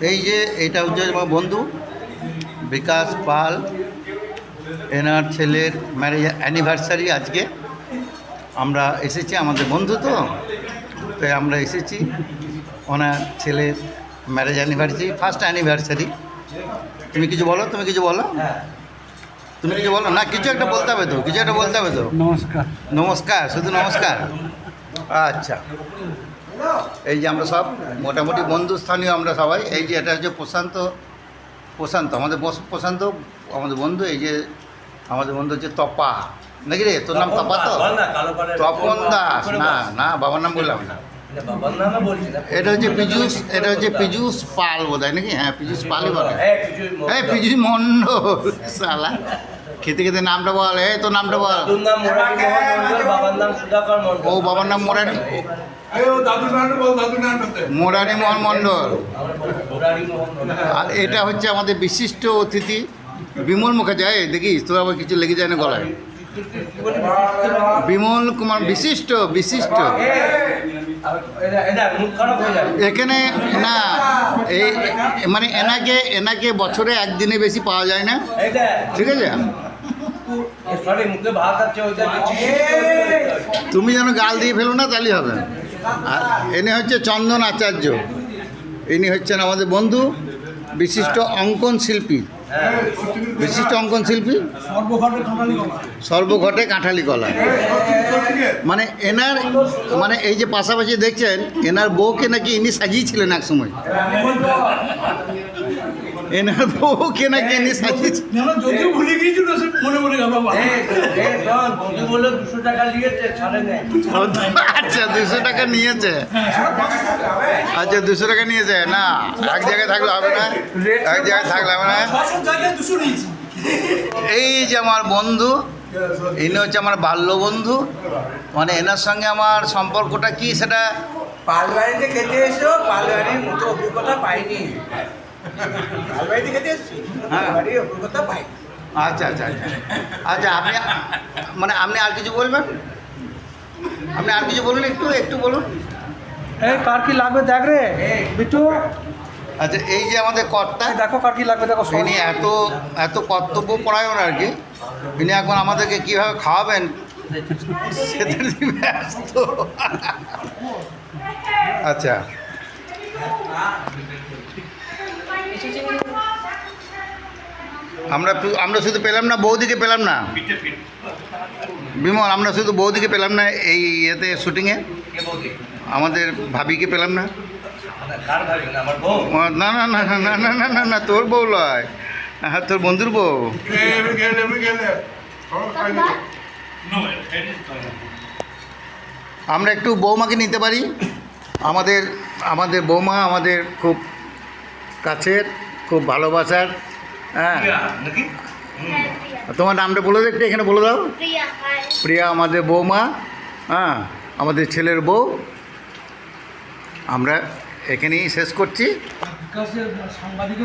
এই যে এটা হচ্ছে আমার বন্ধু বিকাশ পাল। এনার ছেলের ম্যারেজ অ্যানিভার্সারি আজকে। আমরা এসেছি আমাদের বন্ধু তো তাই আমরা এসেছি ওনার ছেলের ম্যারেজ অ্যানিভার্সারি ফার্স্ট অ্যানিভার্সারি তুমি কিছু বলো তুমি কিছু বলো? তুমি কিছু বলো? না কিছু একটা বলতে হবে তো কিছু একটা বলতে হবে তো। নমস্কার। নমস্কার শুধু নমস্কার। আচ্ছা। এই যে আমরা সব মোটামুটি বন্ধুস্থানীয় আমরা সবাই। এই যে এটা হচ্ছে প্রশান্ত প্রশান্ত আমাদের বস- প্রশান্ত আমাদের বন্ধু এই যে আমাদের বন্ধু হচ্ছে তপা। নাকি রে? তোর নাম তপা তো? তপন দাস না না বাবার নাম বললাম না। এটা হচ্ছে পীযুষ এটা হচ্ছে পীযুষ পাল বোধ হয় নাকি? হ্যাঁ পীযুষ পালই বলে হ্যাঁ, হ্যাঁ। পীযুষ মণ্ডল সালা খেতে খেতে নামটা বল এই তো নামটা বল। ও বাবার নাম মোরারি মোরারি মোহন মণ্ডল। আর এটা হচ্ছে আমাদের বিশিষ্ট অতিথি বিমল মুখে যায় দেখিস তোর আবার কিছু লেগে যায় না গলায়। বিমল কুমার বিশিষ্ট বিশিষ্ট। এখানে না এই মানে এনাকে এনাকে বছরে একদিনে বেশি পাওয়া যায় না। ঠিক আছে? তুমি যেন গাল দিয়ে ফেলো না, তাহলেই হবে। আর এনে হচ্ছে চন্দন আচার্য। ইনি হচ্ছেন আমাদের বন্ধু। বিশিষ্ট অঙ্কন শিল্পী। বিশিষ্ট অঙ্কন শিল্পী? সর্বঘটে কাঁঠালি কলা। মানে এনার মানে এই যে পাশাপাশি দেখছেন, এনার বউকে নাকি ইনি সাজিয়েছিলেন এক সময় এনার বউকে নাকি ইনি সাজিয়েছিলেন না যদিও ভুলে গিয়েছিল সে মনে মনে গেল আচ্ছা দুশো টাকা নিয়েছে। আচ্ছা দুশো টাকা নিয়েছে না এক জায়গায় থাকলে হবে না এক জায়গায় থাকলে হবে না। এই যে আমার বন্ধু ইনি হচ্ছে আমার বাল্য বন্ধু। মানে এনার সঙ্গে আমার সম্পর্কটা কি সেটা পালবাড়িতে খেতে এসো পালবাড়ির মতো অভিজ্ঞতা পাইনি। হ্যাঁ। আচ্ছা আচ্ছা আচ্ছা। আচ্ছা আপনি মানে আপনি আর কিছু বলবেন? আপনি আর কিছু বলুন একটু একটু বলুন। এই কার কি লাগবে দেখ রে বিটু। আচ্ছা এই যে আমাদের কর্তা দেখো কার কি লাগবে দেখো। ইনি এত এত কর্তব্য পরায়ণ আর কি। ইনি এখন আমাদেরকে কীভাবে খাওয়াবেন সেটা ব্যস্ত। আচ্ছা। আমরা আমরা শুধু পেলাম না বৌদিকে পেলাম না। বিমল আমরা শুধু বৌদিকে পেলাম না এই ইয়েতে শুটিংয়ে। আমাদের ভাবিকে পেলাম না। না, না না না না না না না তোর বউ লয়। হ্যাঁ তোর বন্ধুর বউ। আমরা একটু বৌমাকে নিতে পারি। আমাদের আমাদের বৌমা আমাদের খুব কাছের খুব ভালোবাসার। হ্যাঁ। তোমার নামটা বলে দাও একটু এখানে বলে দাও। প্রিয়া আমাদের বৌমা হ্যাঁ আমাদের ছেলের বউ। আমরা এখানেই শেষ করছি। বিকাশের সাংবাদিক